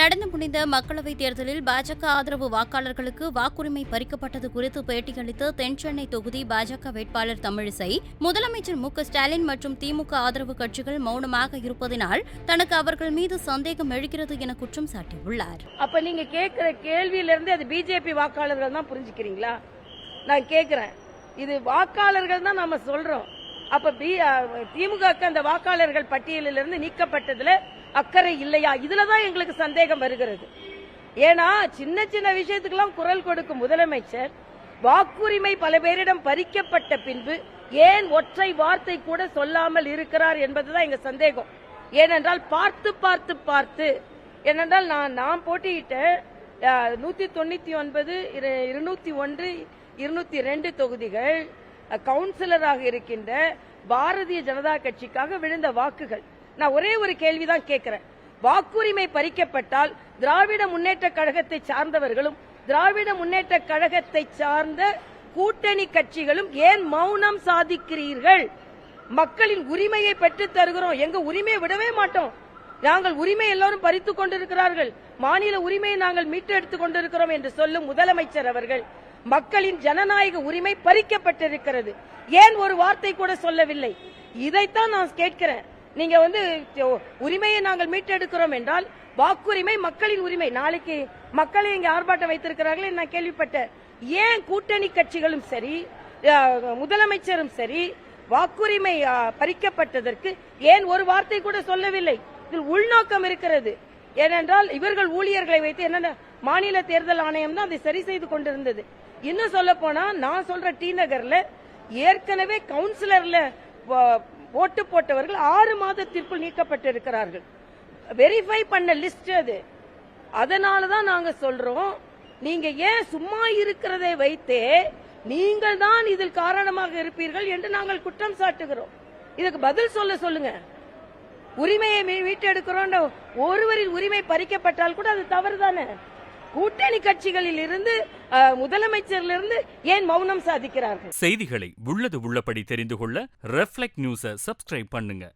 நடந்து முடிந்த மக்களவைத் தேர்தலில் பாஜக ஆதரவு வாக்காளர்களுக்கு வாக்குரிமை பறிக்கப்பட்டது குறித்து பேட்டியளித்த தென்சென்னை தொகுதி பாஜக வேட்பாளர் தமிழிசை முதலமைச்சர் மு ஸ்டாலின் மற்றும் திமுக ஆதரவு கட்சிகள் மௌனமாக இருப்பதினால் தனக்கு அவர்கள் மீது சந்தேகம் எழுகிறது என குற்றம் சாட்டியுள்ளார். அப்ப நீங்க கேட்கிற கேள்வியிலிருந்து அது பிஜேபி வாக்காளர்கள் தான் புரிஞ்சுக்கிறீங்களா? நான் கேட்கிறேன் இது வாக்காளர்கள் தான் நம்ம சொல்றோம். அப்ப திமுக அந்த வாக்காளர்கள் பட்டியலில் இருந்து நீக்கப்பட்டதுல அக்கறை இல்லையா? இதுலதான் எங்களுக்கு சந்தேகம் வருகிறது. ஏன்னா சின்ன சின்ன விஷயத்துக்கெல்லாம் குரல் கொடுக்கும் முதலமைச்சர் வாக்குரிமை பல பேரிடம் பறிக்கப்பட்ட பின்பு ஏன் ஒற்றை வார்த்தை கூட சொல்லாமல் இருக்கிறார் என்பதுதான் எங்க சந்தேகம். ஏனென்றால் பார்த்து பார்த்து பார்த்து ஏனென்றால் நான் நான் போட்டியிட்ட நூத்தி தொண்ணூத்தி ஒன்பது இரு- இருநூத்தி ஒன்று இருநூத்தி ரெண்டு தொகுதிகள் கவுன்சிலராக இருக்கின்ற பாரதிய ஜனதா கட்சிக்காக விழுந்த வாக்குகள். நான் ஒரே ஒரு கேள்விதான் கேட்கிறேன். வாக்குரிமை பறிக்கப்பட்டால் திராவிட முன்னேற்ற கழகத்தை சார்ந்தவர்களும் திராவிட முன்னேற்ற கழகத்தை சார்ந்த கூட்டணி கட்சிகளும் ஏன் மௌனம் சாதிக்கிறீர்கள்? மக்களின் உரிமையை பெற்று தருகிறோம். எங்க உரிமையை விடவே மாட்டோம். நாங்கள் உரிமை எல்லாரும் பறித்துக் கொண்டிருக்கிறார்கள். மாநில உரிமையை நாங்கள் மீட்டு எடுத்துக் கொண்டிருக்கிறோம் என்று சொல்லும் முதலமைச்சர் அவர்கள் மக்களின் ஜனநாயக உரிமை பறிக்கப்பட்டிருக்கிறது. ஏன் ஒரு வார்த்தை கூட சொல்லவில்லை? இதைத்தான் நான் கேட்கிறேன். நீங்க வந்து உரிமையை நாங்கள் மீட்டெடுக்கிறோம் என்றால் வாக்குரிமை மக்களின் உரிமை. நாளைக்கு மக்களை இங்க ஆர்ப்பாட்டம் வைத்திருக்கிறார்களே நான் கேள்விப்பட்டேன். ஏன் கூட்டணி கட்சிகளும் சரி முதலமைச்சரும் சரி வாக்குரிமை பறிக்கப்பட்டதற்கு ஏன் ஒரு வார்த்தை கூட சொல்லவில்லை? இதில் உள்நோக்கம் இருக்கிறது. ஏனென்றால் இவர்கள் ஊழியர்களை வைத்து என்னென்ன மாநில தேர்தல் ஆணையம் தான் அதை சரி செய்து கொண்டிருந்தது. இன்னும் சொல்ல போனா நான் சொல்ற டி நகர்ல ஏற்கனவே கவுன்சிலர்ல ஓட்டு போட்டவர்கள் ஆறு மாதத்திற்குள் நீக்கப்பட்டிருக்கிறார்கள். வெரிஃபை பண்ண லிஸ்ட் அது. அதனால தான் நாங்க சொல்றோம் நீங்க ஏன் சும்மா இருக்கிறதை வைத்தே நீங்கள் தான் இதில் காரணமாக இருப்பீர்கள் என்று நாங்கள் குற்றம் சாட்டுகிறோம். இதுக்கு பதில் சொல்ல சொல்லுங்க. உரிமையை மீட்டெடுக்கிறோம் ஒருவரின் உரிமை பறிக்கப்பட்டால் கூட அது தவறு தானே கூட்டணி கட்சிகளில் இருந்து முதலமைச்சர்ல முதலமைச்சரிலிருந்து ஏன் மௌனம் சாதிக்கிறார்கள்? செய்திகளை உள்ளது உள்ளபடி தெரிந்து கொள்ள ரெஃப்ளெக்ட் நியூஸை சப்ஸ்கிரைப் பண்ணுங்க.